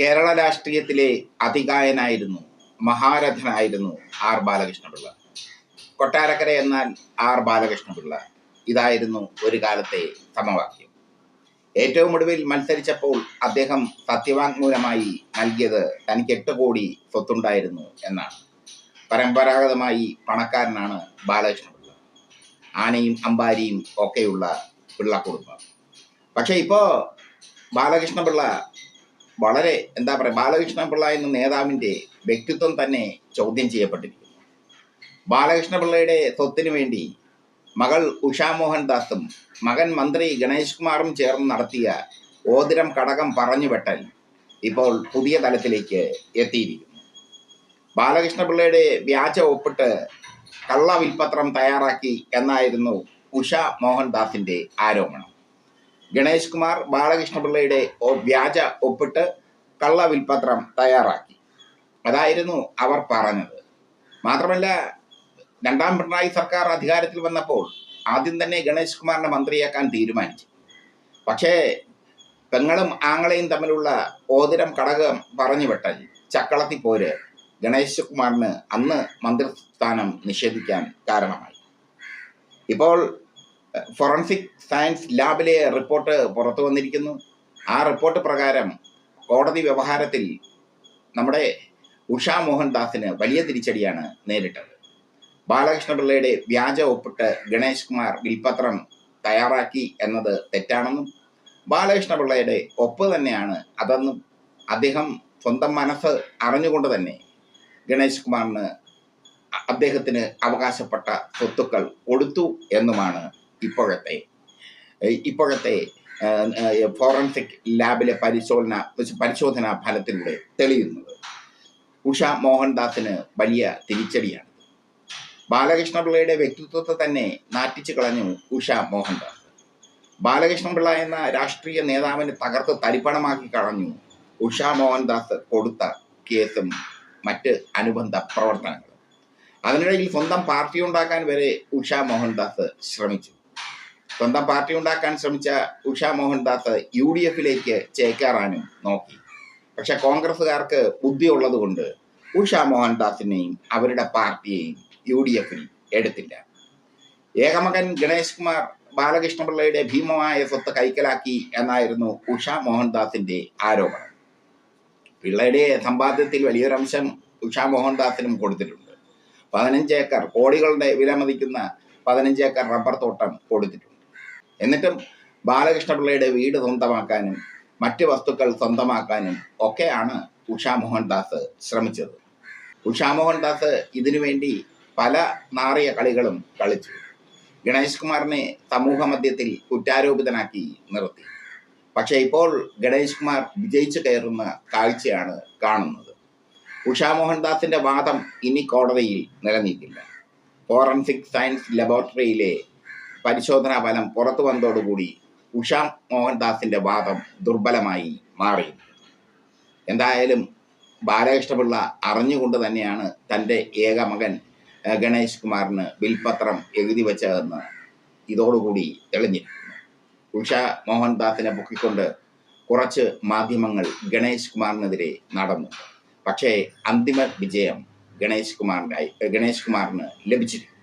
കേരള രാഷ്ട്രീയത്തിലെ അതികായനായിരുന്നു മഹാരഥനായിരുന്നു ആർ ബാലകൃഷ്ണപിള്ള. കൊട്ടാരക്കര എന്നാൽ ആർ ബാലകൃഷ്ണപിള്ള. ഇതായിരുന്നു ഒരു കാലത്തെ സമവാക്യം. ഏറ്റവും ഒടുവിൽ മത്സരിച്ചപ്പോൾ അദ്ദേഹം സത്യവാങ്മൂലമായി നൽകിയത് തനിക്ക് എട്ട് കോടി സ്വത്തുണ്ടായിരുന്നു എന്നാണ്. പരമ്പരാഗതമായി പണക്കാരനാണ് ബാലകൃഷ്ണപിള്ള. ആനയും അമ്പാരിയും ഒക്കെയുള്ള പിള്ള കുടുംബം പക്ഷെ ഇപ്പോ ബാലകൃഷ്ണപിള്ള വളരെ എന്താ പറയുക ബാലകൃഷ്ണപിള്ള എന്ന നേതാവിന്റെ വ്യക്തിത്വം തന്നെ ചോദ്യം ചെയ്യപ്പെട്ടിരിക്കുന്നു. ബാലകൃഷ്ണപിള്ളയുടെ സ്വത്തിനു വേണ്ടി മകൾ ഉഷാ മോഹൻദാസും മകൻ മന്ത്രി ഗണേഷ് കുമാറും ചേർന്ന് നടത്തിയ ഓതിരം കടകം പറഞ്ഞു വെട്ടൽ ഇപ്പോൾ പുതിയ തലത്തിലേക്ക് എത്തിയിരിക്കുന്നു. ബാലകൃഷ്ണപിള്ളയുടെ വ്യാജ ഒപ്പിട്ട് കള്ള വിൽപത്രം തയ്യാറാക്കി എന്നായിരുന്നു ഉഷ മോഹൻദാസിന്റെ ആരോപണം. ഗണേഷ് കുമാർ ബാലകൃഷ്ണപിള്ളയുടെ വ്യാജ ഒപ്പിട്ട് കള്ള വിൽപത്രം തയ്യാറാക്കി. അതായിരുന്നു അവർ പറഞ്ഞത്. മാത്രമല്ല രണ്ടാം പിണറായി സർക്കാർ അധികാരത്തിൽ വന്നപ്പോൾ ആദ്യം തന്നെ ഗണേഷ് കുമാറിനെ മന്ത്രിയാക്കാൻ തീരുമാനിച്ചു. പക്ഷേ പെങ്ങളും ആങ്ങളെയും തമ്മിലുള്ള ഓതിരം കടകം പറഞ്ഞു വിട്ടൽ ചക്കളത്തി പോര്. ഗണേഷ് കുമാറിന് അന്ന് മന്ത്രിസ്ഥാനം നിഷേധിക്കാൻ കാരണമായി. ഇപ്പോൾ ഫോറൻസിക് സയൻസ് ലാബിലെ റിപ്പോർട്ട് പുറത്തു വന്നിരിക്കുന്നു. ആ റിപ്പോർട്ട് പ്രകാരം കോടതി വ്യവഹാരത്തിൽ നമ്മുടെ ഉഷാ മോഹൻദാസിന് വലിയ തിരിച്ചടിയാണ് നേരിട്ടത്. ബാലകൃഷ്ണപിള്ളയുടെ വ്യാജ ഒപ്പിട്ട് ഗണേഷ് കുമാർ വിൽപത്രം തയ്യാറാക്കി എന്നത് തെറ്റാണെന്നും ബാലകൃഷ്ണപിള്ളയുടെ ഒപ്പ് തന്നെയാണ് അതെന്നും അദ്ദേഹം സ്വന്തം മനസ്സ് അറിഞ്ഞുകൊണ്ട് തന്നെ ഗണേഷ് കുമാറിന് അദ്ദേഹത്തിന് അവകാശപ്പെട്ട സ്വത്തുക്കൾ കൊടുത്തു എന്നുമാണ് ഇപ്പോഴത്തെ ഇപ്പോഴത്തെ ഫോറൻസിക് ലാബിലെ പരിശോധന പരിശോധനാ ഫലത്തിലൂടെ തെളിയുന്നത് ഉഷ മോഹൻദാസിന് വലിയ തിരിച്ചടിയാണ് ബാലകൃഷ്ണപിള്ളയുടെ വ്യക്തിത്വത്തെ തന്നെ നാറ്റിച്ചു കളഞ്ഞു ഉഷ മോഹൻദാസ് ബാലകൃഷ്ണപിള്ള എന്ന രാഷ്ട്രീയ നേതാവിനെ തകർത്ത് തരിപ്പണമാക്കി കളഞ്ഞു ഉഷ മോഹൻദാസ് കൊടുത്ത കേസും മറ്റ് അനുബന്ധ പ്രവർത്തനങ്ങളും അതിനിടയിൽ സ്വന്തം പാർട്ടി ഉണ്ടാക്കാൻ വരെ ഉഷ മോഹൻദാസ് ശ്രമിച്ചു സ്വന്തം പാർട്ടി ഉണ്ടാക്കാൻ ശ്രമിച്ച ഉഷ മോഹൻദാസ് യു ഡി എഫിലേക്ക് ചേക്കേറാനും നോക്കി. പക്ഷെ കോൺഗ്രസ്സുകാർക്ക് ബുദ്ധിയുള്ളത് കൊണ്ട് ഉഷ മോഹൻദാസിനെയും അവരുടെ പാർട്ടിയെയും യു ഡി എഫിൽ എടുത്തില്ല. ഏകമകൻ ഗണേഷ് കുമാർ ബാലകൃഷ്ണപിള്ളയുടെ ഭീമമായ സ്വത്ത് കൈക്കലാക്കി എന്നായിരുന്നു ഉഷ മോഹൻദാസിന്റെ ആരോപണം. പിള്ളയുടെ സമ്പാദ്യത്തിൽ വലിയൊരംശം ഉഷ മോഹൻദാസിനും കൊടുത്തിട്ടുണ്ട്. പതിനഞ്ച് ഏക്കർ കോടികളുടെ വിലമതിക്കുന്ന പതിനഞ്ച് ഏക്കർ റബ്ബർ തോട്ടം കൊടുത്തിട്ടുണ്ട്. എന്നിട്ടും ബാലകൃഷ്ണപിള്ളയുടെ വീട് സ്വന്തമാക്കാനും മറ്റ് വസ്തുക്കൾ സ്വന്തമാക്കാനും ഒക്കെയാണ് ഉഷാ മോഹൻദാസ് ശ്രമിച്ചത്. ഉഷാ മോഹൻദാസ് ഇതിനു വേണ്ടി പല നാറിയ കളികളും കളിച്ചു. ഗണേഷ് കുമാറിനെ സമൂഹ മധ്യത്തിൽ കുറ്റാരോപിതനാക്കി നിർത്തി. പക്ഷേ ഇപ്പോൾ ഗണേഷ് കുമാർ വിജയിച്ചു കയറുന്ന കാഴ്ചയാണ് കാണുന്നത്. ഉഷാ മോഹൻദാസിന്റെ വാദം ഇനി കോടതിയിൽ നിലനിൽക്കില്ല. ഫോറൻസിക് സയൻസ് ലബോറട്ടറിയിലെ പരിശോധനാ ഫലം പുറത്തു വന്നതോടുകൂടി ഉഷ മോഹൻദാസിന്റെ വാദം ദുർബലമായി മാറി. എന്തായാലും ബാലകൃഷ്ണപിള്ള അറിഞ്ഞുകൊണ്ട് തന്നെയാണ് തന്റെ ഏക മകൻ ഗണേഷ് കുമാറിന് വിൽപത്രം എഴുതി വെച്ചതെന്ന് ഇതോടുകൂടി തെളിഞ്ഞിരിക്കുന്നു ഉഷ മോഹൻദാസിനെ പൊക്കിക്കൊണ്ട് കുറച്ച് മാധ്യമങ്ങൾ ഗണേഷ് കുമാറിനെതിരെ നടന്നു. പക്ഷേ അന്തിമ വിജയം ഗണേഷ് കുമാറിനായി ഗണേഷ് കുമാറിന് ലഭിച്ചിരിക്കുന്നു